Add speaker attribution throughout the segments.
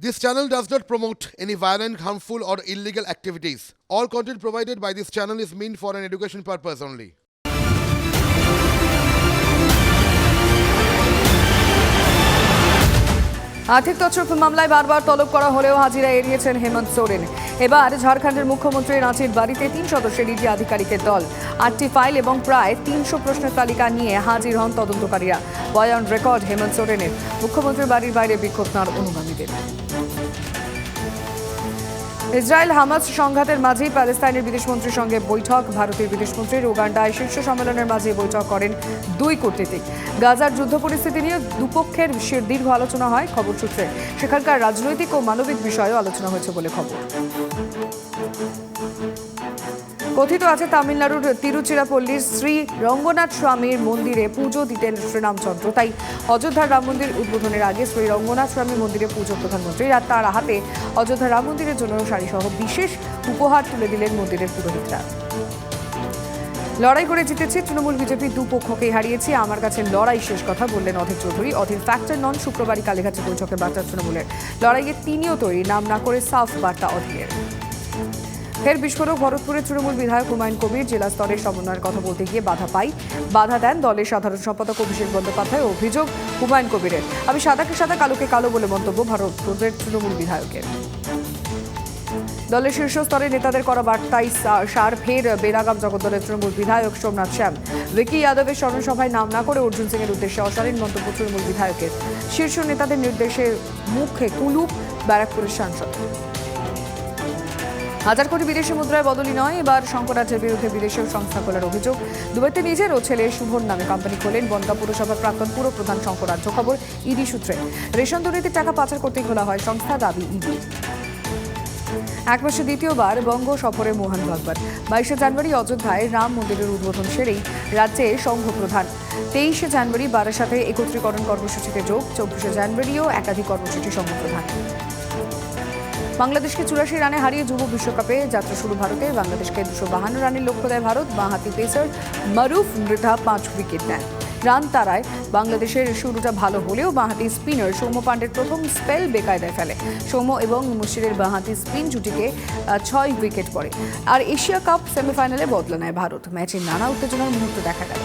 Speaker 1: This channel does not promote any violent, harmful, or illegal activities. All content provided by this channel is meant for an education purpose only.
Speaker 2: আর্থিক তছরূপ মামলায় বারবার তলব করা হলেও হাজিরা এড়িয়েছেন হেমন্ত সোরেন এবার ঝাড়খণ্ডের মুখ্যমন্ত্রী রাঁচির বাড়িতে তিন সদস্যের ইডি আধিকারিকের দল। আটটি ফাইল এবং প্রায় তিনশো প্রশ্নের তালিকা নিয়ে হাজির হন তদন্তকারীরা। বয়ান রেকর্ড হেমন্ত সোরেনের। মুখ্যমন্ত্রীর বাড়ির বাইরে বিক্ষোভ তাঁর অনুগামীদের। ইসরায়েল হামাস সংঘাতের মাঝেই প্যালেস্তাইনের বিদেশমন্ত্রীর সঙ্গে বৈঠক, ভারতের বিদেশমন্ত্রীর রোগান্ডায় শীর্ষ সম্মেলনের মাঝে বৈঠক করেন দুই কূটনীতিক। গাজার যুদ্ধ পরিস্থিতি নিয়ে দুপক্ষের দীর্ঘ আলোচনা হয় খবর সূত্রে। সেখানকার রাজনৈতিক ও মানবিক বিষয়েও আলোচনা হয়েছে বলে খবর। কথিত আছে, তামিলনাড়ুর তিরুচিরাপল্লীর শ্রী রঙ্গনাথ স্বামীর মন্দিরে পুজো দিতেন শ্রীরামচন্দ্র। তাই অযোধ্যার রাম মন্দির উদ্বোধনের আগে শ্রী রঙ্গনাথ স্বামী মন্দিরে পুজো প্রধানমন্ত্রী। আর তার হাতে অযোধ্যা রাম মন্দিরের জন্য শাড়িসহ বিশেষ উপহার তুলে দিলেন মন্দিরের পুরোহিতরা। লড়াই করে জিতেছি তৃণমূল বিজেপি দুপক্ষকেই হারিয়েছি। আমার কাছে লড়াই শেষ কথা বললেন অধীর চৌধুরী। অধীর ফ্যাক্টর নন, শুক্রবারই কালীঘাটে বৈঠকে বার্তা তৃণমূলের। লড়াইয়ে তিনিও তৈরি, নাম না করে সাফ বার্তা অধীরের। ফের বিস্ফোরক ভরতপুরের তৃণমূল বিধায়ক হুমায়ুন কবির জেলা স্তরের সমন্বয়ের কথা বলতে গিয়ে বাধা পাই বাধা দেন দলের সাধারণ সম্পাদক অভিষেক বন্দ্যোপাধ্যায় অভিযোগ হুমায়ুন কবিরের। আমি সাদাকে সাদা, কালোকে কালো বলে মন্তব্য ভারতপুরের তৃণমূল বিধায়কের। দলের শীর্ষ স্তরের নেতাদের করা বার্তায় সার ফের বেরাগাম জগদ্দলের তৃণমূল বিধায়ক সোমনাথ শ্যাম। ভিকি যাদবের স্মরণসভায় নাম না করে অর্জুন সিং এর উদ্দেশ্যে অশালীন মন্তব্য তৃণমূল বিধায়কের। শীর্ষ নেতাদের নির্দেশে মুখে কুলুপ, ব্যারাকপুরের সাংসদ। হাজার কোটি বিদেশি মুদ্রায় বদলি নয়। এবার শঙ্করাজ্যের বিরুদ্ধে বিদেশীয় সংস্থা খোলার অভিযোগ। দুবাইতে নিজের ও ছেলে শুভর নামে কোম্পানি খোলেন বনগা পুরসভার প্রাক্তন পুর প্রধান শঙ্করাজ্য খবর ইডি সূত্রে। রেশন দুর্নীতির টাকা পাচার করতে খোলা হয় সংস্থা দাবি ইডি। এক মাসে দ্বিতীয়বার বঙ্গ সফরে মোহন ভাগবত বাইশে জানুয়ারি অযোধ্যায় রাম মন্দিরের উদ্বোধন সেরেই রাজ্যে সংঘ প্রধান। তেইশে জানুয়ারি বারাসাতে একত্রীকরণ কর্মসূচিতে যোগ। চব্বিশে জানুয়ারিও একাধিক কর্মসূচি সংঘ প্রধান। বাংলাদেশকে চুরাশি রানে হারিয়ে যুব বিশ্বকাপে যাত্রা শুরু ভারতের বাংলাদেশকে দুশো বাহান্ন রানের লক্ষ্য দেয় ভারত। বাঁহাতি পেসার মারুফ মৃধা পাঁচ উইকেট নেয় রান তারায়। বাংলাদেশের শুরুটা ভালো হলেও বাঁহাতি স্পিনার সৌম্য পাণ্ডের প্রথম স্পেল বেকায়দায় ফেলে। সৌম্য এবং মুশিরের বাঁহাতি স্পিন জুটিকে ছয় উইকেট পড়ে। আর এশিয়া কাপ সেমিফাইনালে বদলে নেয় ভারত। ম্যাচে নানা উত্তেজনার মুহূর্ত দেখা গেল।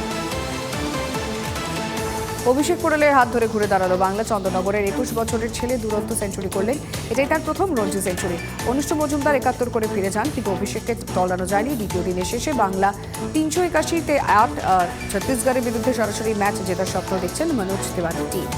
Speaker 2: অভিষেক পোড়ালের হাত ধরে ঘুরে দাঁড়াল বাংলা চন্দ্রনগরের একুশ বছরের ছেলে দুরন্ত সেঞ্চুরি করলেন। এটাই তার প্রথম রঞ্জি সেঞ্চুরি। অনুষ্ঠ মজুমদার একাত্তর করে ফিরে যান, কিন্তু অভিষেককে দলানো যায়নি। দ্বিতীয় দিনের শেষে বাংলা তিনশো একাশিতে আট ছত্তিশগড়ের বিরুদ্ধে সরাসরি ম্যাচ জেতার স্বপ্ন দেখছেন মনোজ তিওয়ারি টিম